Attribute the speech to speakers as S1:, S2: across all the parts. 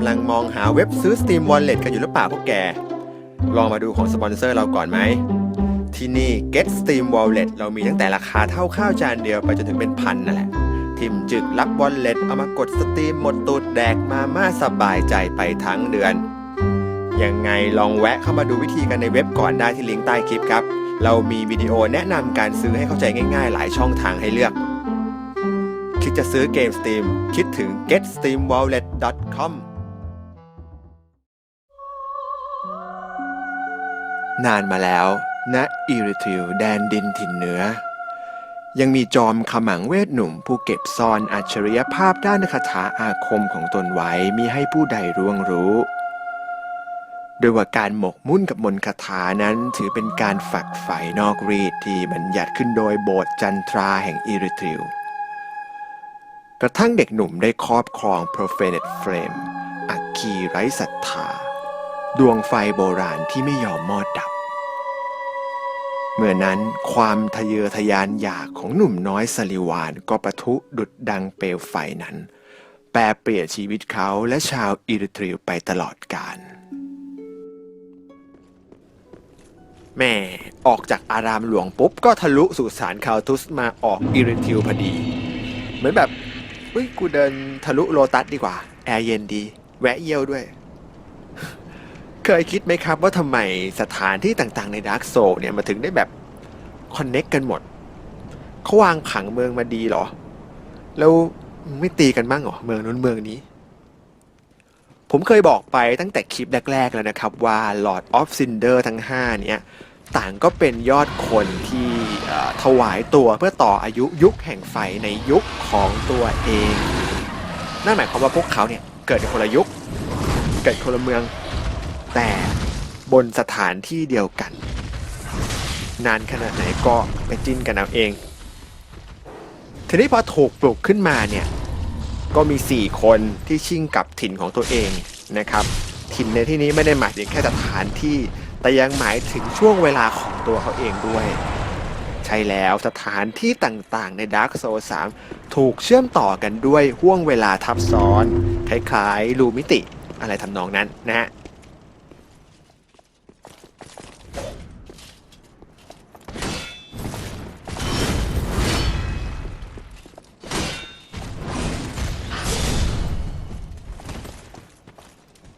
S1: ำลังมองหาเว็บซื้อ Steam Wallet กันอยู่หรือเปล่าพวกแก ลองมาดูของสปอนเซอร์เราก่อนไหม ที่นี่ Get Steam Wallet เรามีตั้งแต่ราคาเท่าข้าวจานเดียวไปจนถึงเป็นพันนั่นแหละ ทิมจึกรับ Wallet เอามากดสตรีมหมดตูดแดกมาม่าสบายใจไปทั้งเดือน ยังไงลองแวะเข้ามาดูวิธีกันในเว็บก่อนได้ที่ลิงก์ใต้คลิปครับ เรามีวิดีโอแนะนำการซื้อให้เข้าใจง่ายๆ หลายช่องทางให้เลือกคิดจะซื้อเกม Steam คิดถึง getsteamwallet.com นานมาแล้วณอิริทิวแดนดินถิ่นเหนือ ยังมีจอมขมังเวทหนุ่มผู้เก็บซ่อนอัจฉริยภาพด้านคาถาอาคมของตนไว้มีให้ผู้ใดร่วงรู้ โดยว่าการหมกมุ่นกับมนต์คาถานั้นถือเป็นการฝักใฝ่นอกรีดที่บัญญัติขึ้นโดยโบสถ์จันทราแห่งอิริทิวกระทั่งเด็กหนุ่มได้ครอบครอง Profaned Flame อัคคีไร้ศรัทธา ดวงไฟโบราณที่ไม่ยอมมอดดับ เมื่อนั้นความทะเยอทะยานอยากของหนุ่มน้อยสลิวานก็ประทุดุดดังเปลวไฟนั้น แปรเปลี่ยนชีวิตเขาและชาวอิริทริวไปตลอดกาลแม่ออกจากอารามหลวงปุ๊บ ก็ทะลุสุสานคาวทุสมาออกอิริทิวพอดี เหมือนแบบเฮ้ยกูเดินทะลุโลตัสดีกว่า แอร์เย็นดี แวะเยี่ยวด้วย เคยคิดไหมครับว่าทำไมสถานที่ต่างๆในดาร์กโซเนี่ยมาถึงได้แบบคอนเน็กกันหมดเขาวางขังเมืองมาดีเหรอ แล้วไม่ตีกันบ้างเหรอเมืองนู้นเมืองนี้ ผมเคยบอกไปตั้งแต่คลิปแรก ๆ แล้วนะครับว่า Lord of Cinder ทั้ง 5 เนี่ย ต่างก็เป็นยอดคนที่ถวายตัวเพื่อต่ออายุยุคแห่งไฟในยุคของตัวเอง นั่นหมายความว่าพวกเขาเนี่ย เกิดในคนละยุค เกิดคนละเมือง แต่บนสถานที่เดียวกัน นานขนาดไหนก็ไปจิ้นกันเอาเอง ทีนี้พอถูกปลุกขึ้นมาเนี่ย ก็มี 4 คนที่ชิ่งกับถิ่นของตัวเองนะครับ ถิ่นในที่นี้ไม่ได้หมายถึงแค่สถานที่แต่ยังหมายถึงช่วงเวลาของตัวเขาเองด้วย ใช่แล้วสถานที่ต่างๆใน Dark Souls 3ถูกเชื่อมต่อกันด้วยห่วงเวลาทับซ้อน คล้ายๆ ลูมิติอะไรทำนองนั้นนะฮะ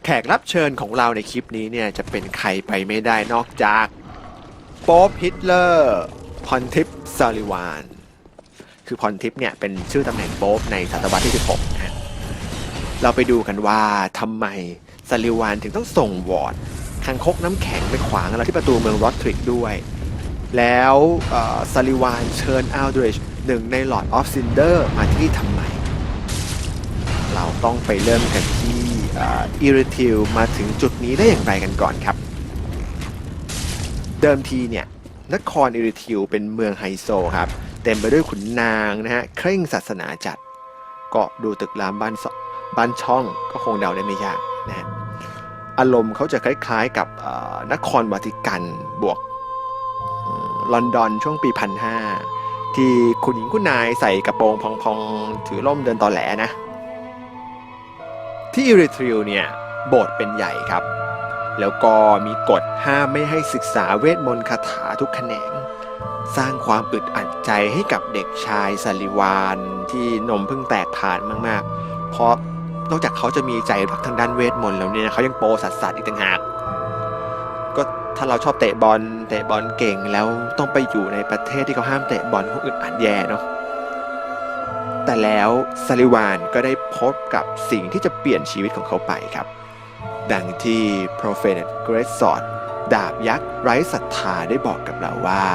S1: ขกรับเชิญของเราในคลิปนี้เนี่ยจะเป็นใครไปไม่ได้นอกจากโป๊ปฮิตเลอร์พอนทิปซาลิวาน คือพอนทิปเนี่ยเป็นชื่อตำแหน่งโป๊ปในศตวรรษที่ 16นะเราไปดูกันว่าทำไมซาลิวานถึงต้องส่งวอร์ดคังคกน้ำแข็งไปขวางเราที่ประตูเมืองรอดทริกด้วย แล้วซาลิวานเชิญอัลดริชหนึ่งในหลอดออฟซินเดอร์มาที่ทำไม เราต้องไปเริ่มกันที่ อิริทิวมาถึงจุดนี้ได้อย่างไรกันก่อนครับ เดิมทีเนี่ยนครอิริทิวเป็นเมืองไฮโซครับ เต็มไปด้วยขุนนางนะฮะเคร่งศาสนาจัด ก็ดูตึกรามบ้านบ้านช่องก็คงเดาได้ไม่ยากนะฮะอารมณ์เขาจะคล้ายๆกับนครวาติกันบวกลอนดอนช่วงปีพันห้าที่คุณหญิงคุณนายใส่กระโปรงพองๆ ถือร่มเดินตอแหลนะ ที่อิริทริวเนี่ยโบสถ์เป็นใหญ่ครับ แล้วก็มีกฎห้ามไม่ให้ศึกษาเวทมนต์คาถาทุกแขนง สร้างความอึดอัดใจให้กับเด็กชายสลิวานที่นมเพิ่งแตกผ่านมากๆ เพราะนอกจากเขาจะมีใจรักทางด้านเวทมนต์แล้วเนี่ยเขายังโปสัสสัสอีกต่างหากก็ถ้าเราชอบเตะบอลเตะบอลเก่งแล้วต้องไปอยู่ในประเทศที่เขาห้ามเตะบอลคงอึดอัดแย่เนาะ แต่แล้วซาลิวานก็ได้พบกับสิ่งที่จะเปลี่ยนชีวิตของเขาไปครับ ดังที่ Prophet Great Sword ดาบยักษ์ไร้ศรัทธาได้บอกกับเราว่า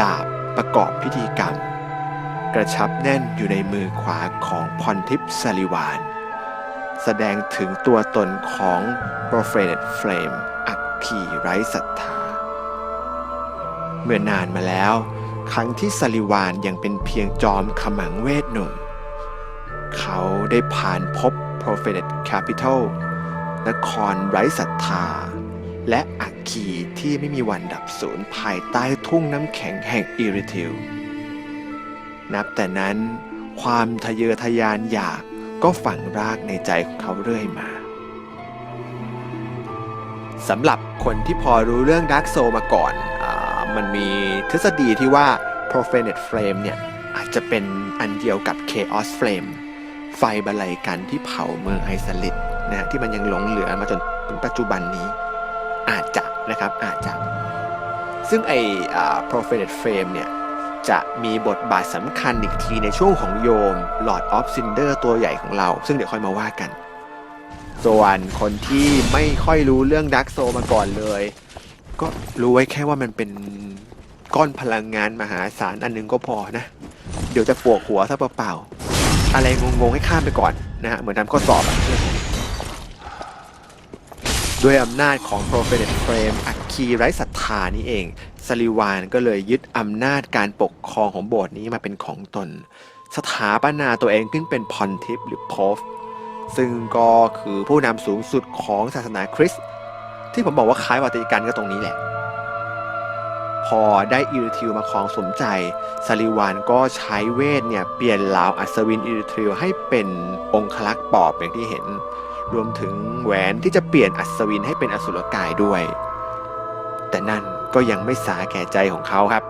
S1: ดาบประกอบพิธีกรรม กระชับแน่นอยู่ในมือขวาของพรทิพซาลิวาน แสดงถึงตัวตนของ Prophet Flame อัคคีไร้ศรัทธา เมื่อนานมาแล้ว ครั้งที่ซาลิวานยังเป็นเพียงจอมขมังเวทหนุ่ม เขาได้ผ่านพบ Prophet Capital นครไร้ศรัทธา และอัคคีที่ไม่มีวันดับสูญภายใต้ทุ่งน้ำแข็งแห่งอิริทิวนับแต่นั้นความทะเยอทะยานอยากก็ฝังรากในใจของเขาเรื่อยมาสำหรับคนที่พอรู้เรื่อง Dark Soul มาก่อน มันมีทฤษฎีที่ว่า Profanate Flame เนี่ย อาจจะเป็นอันเดียวกับ Chaos Flame ไฟบรรลัยกันที่เผาเมืองไอซาลิดนะฮะที่มันยังหลงเหลือมาจนถึงปัจจุบันนี้ อาจจะนะครับอาจจะ ซึ่งไอ้ Profanate Flame เนี่ยจะมีบทบาทสำคัญอีกทีในช่วงของโยม Lord of Cinder ตัวใหญ่ของเรา ซึ่งเดี๋ยวค่อยมาว่ากัน ส่วนคนที่ไม่ค่อยรู้เรื่องดักโซมาก่อนเลย ก็รู้ไว้แค่ว่ามันเป็นก้อนพลังงานมหาศาลอันหนึงก็พอนะ เดี๋ยวจะปวดหัวซะเปล่าๆ อะไรงงๆให้ข้ามไปก่อนนะฮะ เหมือนทำข้อสอบอะด้วยอำนาจของ Prophetic Frame อัคคีไร้ศรัทธานี่เองซาลิวานก็เลยยึดอำนาจการปกครองของโบสถ์นี้มาเป็นของตน สถาปนาตัวเองขึ้นเป็นพอนทิปหรือโพฟซึ่งก็คือผู้นำสูงสุดของศาสนาคริสต์ ที่ผมบอกว่าคล้ายวาติกันก็ตรงนี้แหละ พอได้อิริทิวมาครองสมใจซาลิวานก็ใช้เวทเนี่ยเปลี่ยนเหลาอัศวินอิริทิวให้เป็นองคลักษ์ปอบอย่างที่เห็น รวมถึงแหวนที่จะเปลี่ยนอัศวินให้เป็นอสุรกายด้วย แต่นั่นก็ยังไม่สาแก่ใจของเขาครับ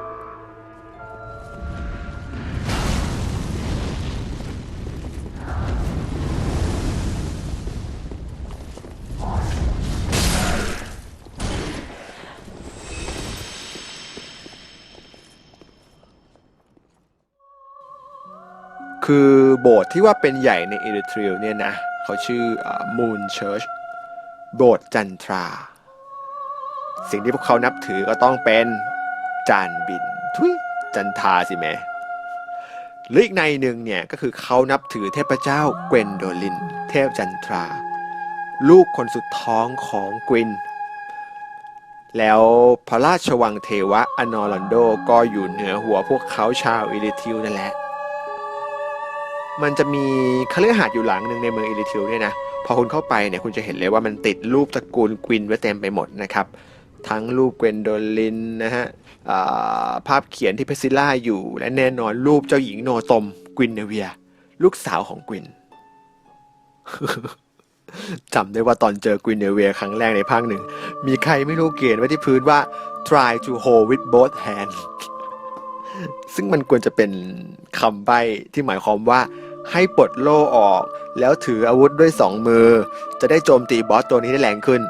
S1: คือโบสถ์ที่ว่าเป็นใหญ่ในเอริเทรียเนี่ยนะเขาชื่อมูนเชิร์ชโบสถ์จันทรา สิ่งที่พวกเขานับถือก็ต้องเป็นจานบินทุยจันทราสิแม่หรืออีกในหนึ่งเนี่ยก็คือเขานับถือเทพเจ้าเกวนโดลิน เทพจันทรา ลูกคนสุดท้องของกวิน แล้วพระราชวังเทวะอนอรันโดก็อยู่เหนือหัวพวกเขาชาวอิริทิวนั่นแหละ มันจะมีคฤหาสน์อยู่หลังหนึ่งในเมืองอิริทิวเนี่ยนะ พอคุณเข้าไปเนี่ยคุณจะเห็นเลยว่ามันติดรูปตระกูลกวินไว้เต็มไปหมดนะครับ ทั้งรูปเกวนโดลินนะฮะภาพเขียนที่เพซิล่าอยู่ และแน่นอนรูปเจ้าหญิงโนตมกวินเนเวีย ลูกสาวของกวินจำได้ว่าตอนเจอกวินเนเวียครั้งแรกในภาคหนึ่ง มีใครไม่รู้เขียนไว้ที่พื้นว่า try to hold with both hands ซึ่งมันควรจะเป็นคำใบ้ที่หมายความว่า ให้ปลดโล่ออก แล้วถืออาวุธด้วยสองมือ จะได้โจมตีบอสตัวนี้ได้แรงขึ้น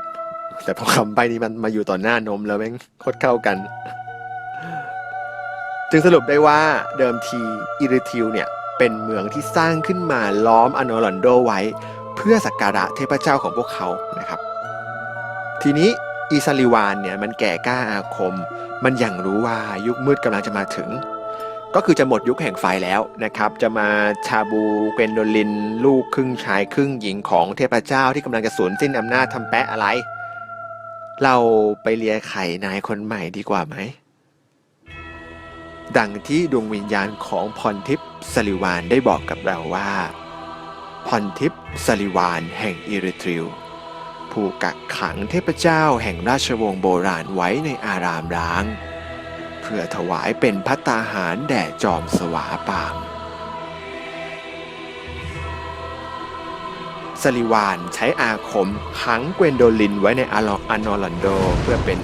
S1: แต่พอคำใบนี้มันมาอยู่ต่อหน้านมแล้วแม่งโคตรเข้ากัน จึงสรุปได้ว่าเดิมทีอิริทิวเนี่ย เป็นเมืองที่สร้างขึ้นมาล้อมอนอรันโดไว้ เพื่อสักการะเทพเจ้าของพวกเขานะครับ ทีนี้อีซาลิวานเนี่ยมันแก่กล้าอาคม มันยังรู้ว่ายุคมืดกำลังจะมาถึง ก็คือจะหมดยุคแห่งไฟแล้วนะครับจะมาชาบูเกวนโดลิน ลูกครึ่งชายครึ่งหญิงของเทพเจ้าที่กำลังจะสูญสิ้นอำนาจทำแปะอะไร เราไปเลียไข่นายคนใหม่ดีกว่าไหม ดังที่ดวงวิญญาณของพรทิพย์สลิวานได้บอกกับเราว่าพรทิพย์สลิวานแห่งอิริทริวผู้กักขังเทพเจ้าแห่งราชวงศ์โบราณไว้ในอารามร้าง พื่อถวายเป็นพัตตาหารแด่จอมสวาปามสลิวานใช้อาคมขังเกวนโดลินไว้ในอาลอานอรันโดเพื่อเป็น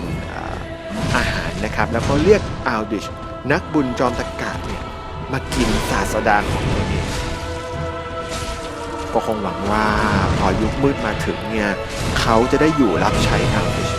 S1: อาหารนะครับ แล้วก็เรียกอัลดิช นักบุญจอมตะกะเนี่ยมากินศาสดาของตัวเองก็คงหวังว่าพอยุคมืดมาถึงเนี่ยเขาจะได้อยู่รับใช้อัลดิช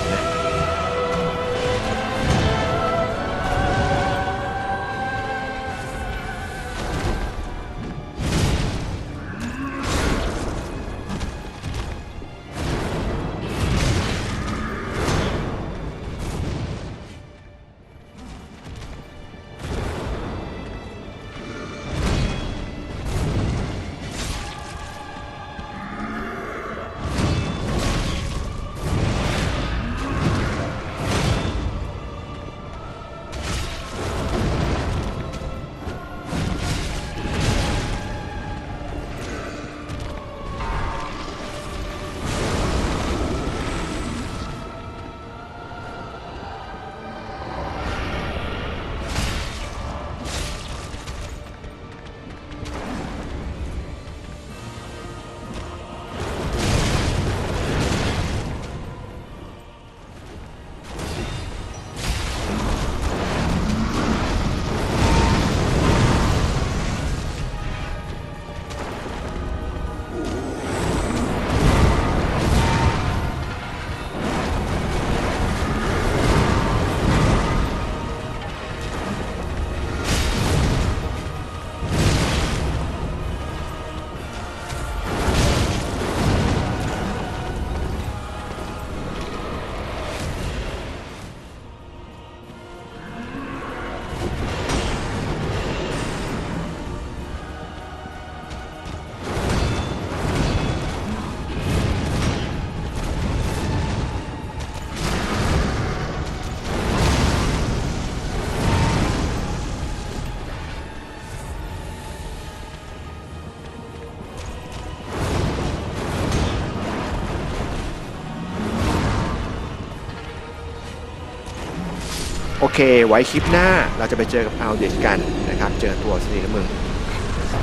S1: เค ไว้คลิปหน้าเราจะไปเจอกับอัลดิชกันนะครับ เจอตัวสนิทมึง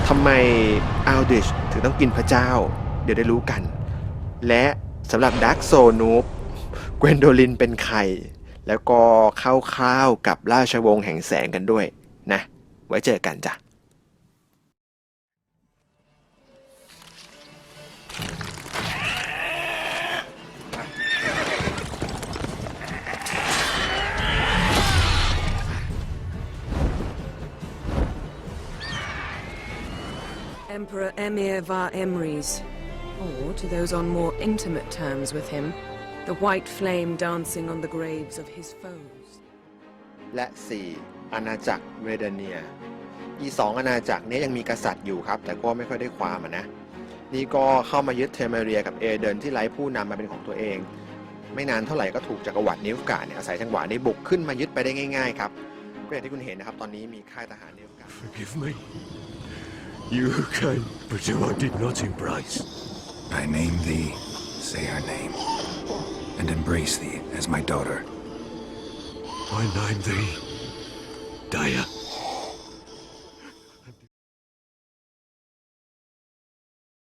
S1: ทำไมอัลดิชถึงต้องกินพระเจ้า เดี๋ยวได้รู้กัน และสำหรับดักโซนูปเกวนโดลินเป็นใคร แล้วก็เข้าวๆกับราชวงศ์แห่งแสงกันด้วยนะ ไว้เจอกันจ้ะ
S2: Emperor Emir var Emrys, or to those on more intimate terms with him, the white flame dancing on the graves of his foes.
S1: และ 4. อาณาจักรเรเดเนีย อีสองอาณาจักรเนี้ยังมีกษัตริย์อยู่ครับ แต่ก็ไม่ค่อยได้ความอะนะ นี่ก็เข้ามายึดเทเมเรียกับเอเดนที่ไร้ผู้นำมาเป็นของตัวเอง ไม่นานเท่าไหร่ก็ถูกจักรวรรดินิฟกาเนี่ยอาศัยจังหวะนี้บุกขึ้นมายึดไปได้ง่ายๆครับ ก็อย่างที่คุณเห็นนะครับ ตอนนี้มีค่ายทหารนิฟกา
S3: Forgive me. You came, but you I did not embrace.
S4: I name thee, say her name, and embrace thee as my daughter.
S3: I name thee Daya.